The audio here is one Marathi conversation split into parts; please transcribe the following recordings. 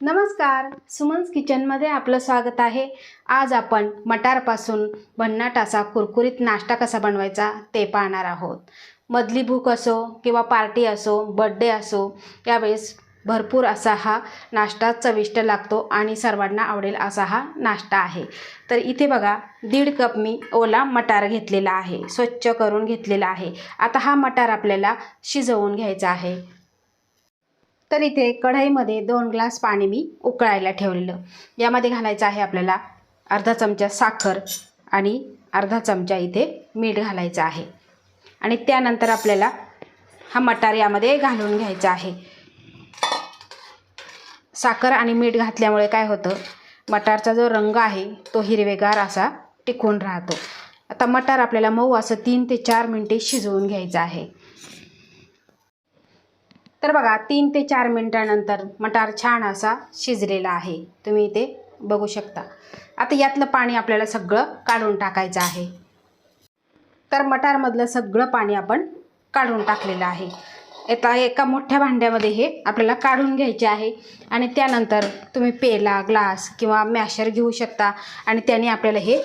नमस्कार सुमन्स किचनमध्ये आपलं स्वागत आहे. आज आपण मटारपासून भन्नाट असा कुरकुरीत नाश्ता कसा बनवायचा ते पाहणार आहोत. मधली भूक असो किंवा पार्टी असो बड्डे असो यावेळेस भरपूर असा हा नाश्ता चविष्ट लागतो आणि सर्वांना आवडेल असा हा नाश्ता आहे. तर इथे बघा दीड कप मी ओला मटार घेतलेला आहे स्वच्छ करून घेतलेला आहे. आता हा मटार आपल्याला शिजवून घ्यायचा आहे. तर इथे कढईमध्ये दोन ग्लास पाणी मी उकळायला ठेवलेलं. यामध्ये घालायचं आहे आपल्याला अर्धा चमचा साखर आणि अर्धा चमचा इथे मीठ घालायचं आहे. आणि त्यानंतर आपल्याला हा मटार यामध्ये घालून घ्यायचा आहे. साखर आणि मीठ घातल्यामुळे काय होतं? मटारचा जो रंग आहे तो हिरवेगार असा टिकून राहतो. आता मटार आपल्याला मऊ असं तीन ते चार मिनटे शिजवून घ्यायचं आहे. तर बघा तीन ते चार मिनटानंतर मटार छान असा शिजलेला आहे. तुम्ही इथे बघू शकता. आता यातलं पाणी आपल्याला सगळं काढून टाकायचं आहे. तर मटारमधलं सगळं पाणी आपण काढून टाकलेलं आहे. आता एका मोठ्या भांड्यामध्ये हे आपल्याला काढून घ्यायचे आहे. आणि त्यानंतर तुम्ही पेला ग्लास किंवा मॅशर घेऊ शकता. आणि त्याने आपल्याला हे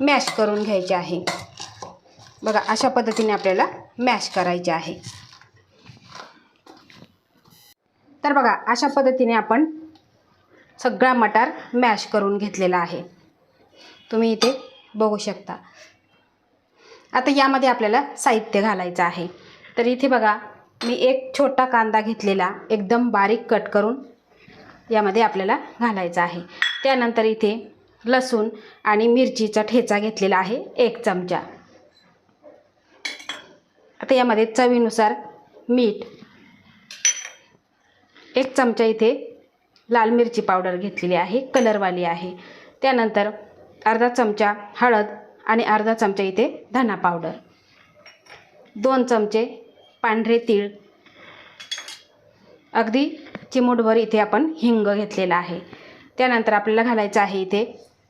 मॅश करून घ्यायचे आहे. बघा अशा पद्धतीने आपल्याला मॅश करायचे आहे. तर बघा अशा पद्धतीने आपण सगळा मटार मॅश करून घेतलेला आहे. तुम्ही इथे बघू शकता. आता यामध्ये आपल्याला साहित्य घालायचं आहे. तर इथे बघा मी एक छोटा कांदा घेतलेला एकदम बारीक कट करून यामध्ये आपल्याला घालायचा आहे. त्यानंतर इथे लसूण आणि मिरचीचा ठेचा घेतलेला आहे एक चमचा. आता यामध्ये चवीनुसार मीठ एक चमचा इथे लाल मिरची पावडर घेतलेली आहे कलरवाली आहे. त्यानंतर अर्धा चमचा हळद आणि अर्धा चमचा इथे धना पावडर. दोन चमचे पांढरे तीळ. अगदी चिमूटभर इथे आपण हिंग घेतलेला आहे. त्यानंतर आपल्याला घालायचं आहे इथे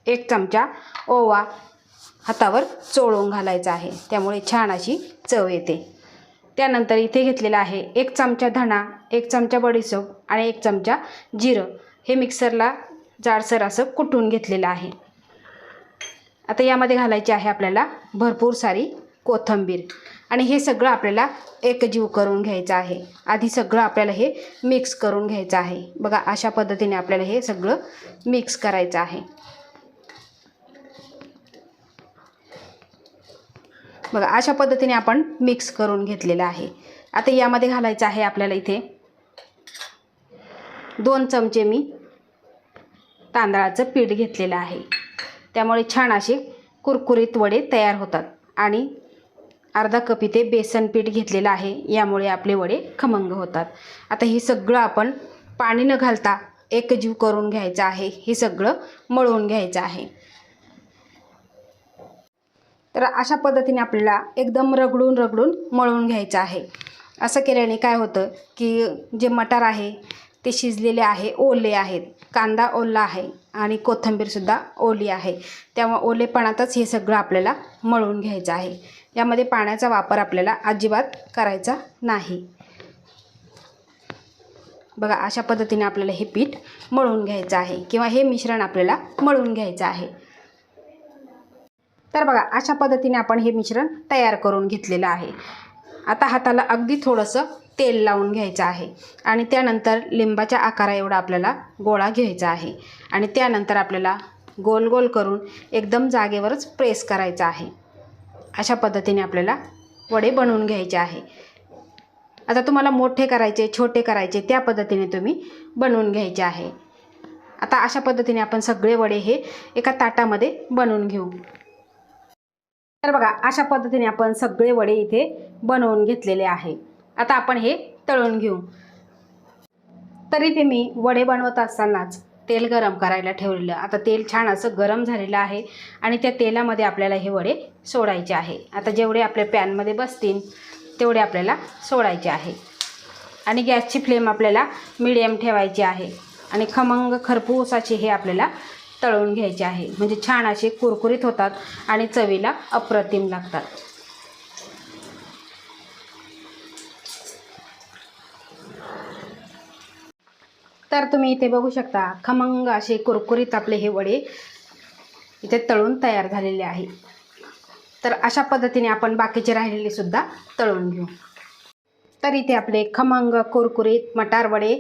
एक चमचा ओवा हातावर चोळून घालायचा आहे. त्यामुळे छान अशी चव येते. त्यानंतर इथे घेतलेलं आहे एक चमचा धणा एक चमचा बडीसोप आणि एक चमचा जिरं. हे मिक्सरला जाडसर असं कुटून घेतलेलं आहे. आता यामध्ये घालायची आहे आपल्याला भरपूर सारी कोथिंबीर. आणि हे सगळं आपल्याला एकजीव करून घ्यायचं आहे. आधी सगळं आपल्याला हे मिक्स करून घ्यायचं आहे. बघा अशा पद्धतीने आपल्याला हे सगळं मिक्स करायचं आहे. बघा अशा पद्धतीने आपण मिक्स करून घेतलेलं आहे. आता यामध्ये घालायचं आहे आपल्याला इथे दोन चमचे मी तांदळाचं पीठ घेतलेलं आहे. त्यामुळे छान असे कुरकुरीत वडे तयार होतात. आणि अर्धा कप इथे बेसन पीठ घेतलेलं आहे. यामुळे आपले वडे खमंग होतात. आता हे सगळं आपण पाणी न घालता एकजीव करून घ्यायचं आहे. हे सगळं मळवून घ्यायचं आहे. तर अशा पद्धतीने आपल्याला एकदम रगडून रगडून मळून घ्यायचं आहे. असं केल्याने काय होतं की जे मटार आहे ते शिजलेले आहे ओले आहेत. कांदा ओला आहे आणि कोथिंबीरसुद्धा ओली आहे. त्यामुळे ओलेपणातच हे सगळं आपल्याला मळून घ्यायचं आहे. यामध्ये पाण्याचा वापर आपल्याला अजिबात करायचा नाही. बघा अशा पद्धतीने आपल्याला हे पीठ मळून घ्यायचं आहे किंवा हे मिश्रण आपल्याला मळून घ्यायचं आहे. तर बघा अशा पद्धतीने आपण हे मिश्रण तयार करून घेतलेलं आहे. आता हाताला अगदी थोडंसं तेल लावून घ्यायचं आहे आणि त्यानंतर लिंबाच्या आकारा एवढा आपल्याला गोळा घ्यायचा आहे आणि त्यानंतर आपल्याला गोल गोल करून एकदम जागेवरच प्रेस करायचा आहे. अशा पद्धतीने आपल्याला वडे बनवून घ्यायचे आहे. आता तुम्हाला मोठे करायचे छोटे करायचे त्या पद्धतीने तुम्ही बनवून घ्यायचे आहे. आता अशा पद्धतीने आपण सगळे वडे हे एका ताटामध्ये बनवून घेऊ. तर बघा अशा पद्धतीने आपण सगळे वडे इथे बनवून घेतलेले आहे. आता आपण हे तळून घेऊ. तर इथे मी वडे बनवत असतानाच तेल गरम करायला ठेवलेलं. आता तेल छान असं गरम झालेलं आहे आणि त्या तेलामध्ये आपल्याला हे वडे सोडायचे आहे. आता जेवढे आपल्या पॅनमध्ये बसतील तेवढे आपल्याला सोडायचे आहे. आणि गॅसची फ्लेम आपल्याला मिडियम ठेवायची आहे. आणि खमंग खरपूस हे आपल्याला तळून घ्यायचे आहे. म्हणजे छान असे कुरकुरीत होतात आणि चवीला अप्रतिम लागतात. तर तुम्ही इथे बघू शकता खमंग असे कुरकुरीत आपले हे वडे इथे तळून तयार झालेले आहे. तर अशा पद्धतीने आपण बाकीचे राहिलेले सुद्धा तळून घेऊ. तर इथे आपले खमंग कुरकुरीत मटार वडे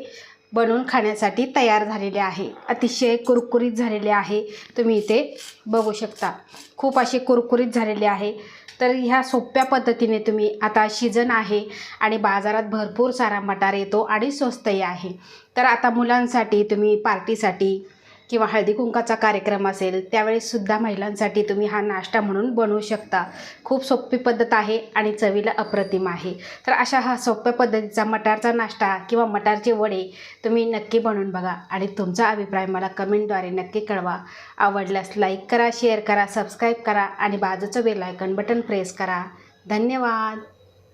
बनवून खाण्यासाठी तयार झालेले आहे. अतिशय कुरकुरीत झालेले आहे. तुम्ही इथे बघू शकता. खूप असे कुरकुरीत झालेले आहे. तर ह्या सोप्या पद्धतीने तुम्ही आता शिजन आहे आणि बाजारात भरपूर सारा मटार येतो आणि स्वस्तही आहे. तर आता मुलांसाठी तुम्ही पार्टीसाठी किंवा हळदी कुंकाचा कार्यक्रम असेल त्यावेळेससुद्धा महिलांसाठी तुम्ही हा नाश्ता म्हणून बनवू शकता. खूप सोपी पद्धत आहे आणि चवीला अप्रतिम आहे. तर अशा हा सोप्या पद्धतीचा मटारचा नाश्ता किंवा मटारचे वडे तुम्ही नक्की बनवून बघा आणि तुमचा अभिप्राय मला कमेंटद्वारे नक्की कळवा. आवडल्यास लाईक करा शेअर करा सबस्क्राईब करा आणि बाजूचं बेल आयकन बटन प्रेस करा. धन्यवाद!